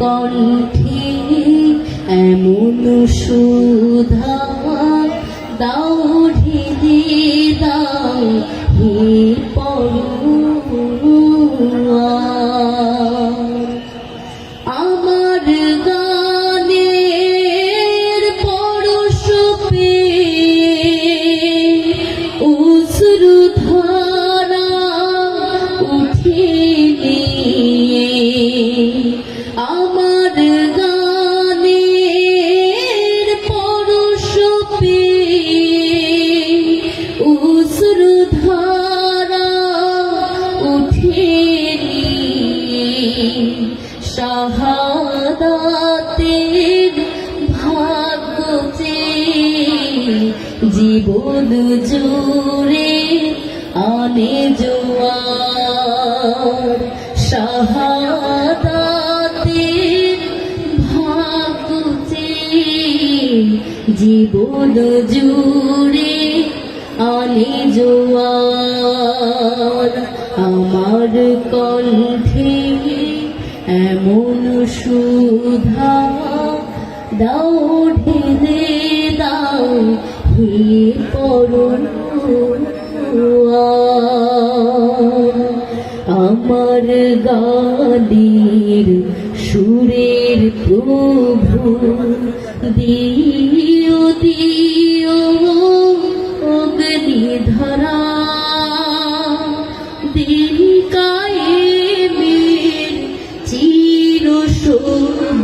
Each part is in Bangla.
কণ্ঠে এমন সুধা দাও ঢেলে দাও হে ধারা উঠে জীবন জুড়ে আনে জোয়ার। শাহাদাতের ভাগ্য জীবন জুড়ে আনে জোয়ার আমার কণ্ঠে এমন সুধা দাও, ঢেলে দাও, হে পড়ুয়া আমার গানের সুরের প্রভু, দিও দিও।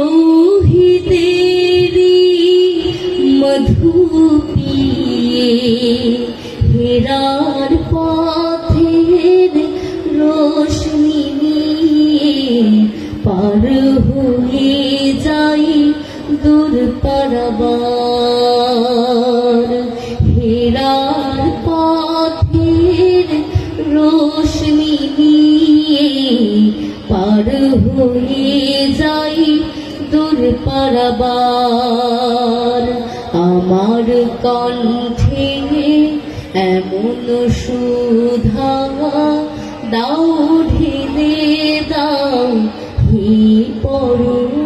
তৌহিদেরই মধু পিয়ে হেরার পথের রোশনি নিয়ে পার হয়ে যাই দূর পারাবার। হেরার পথের রোশনি পার হয়ে যাই পারাবার। আমার কণ্ঠে এমন সুধা দাও ঢিলে দাও হি পড়ু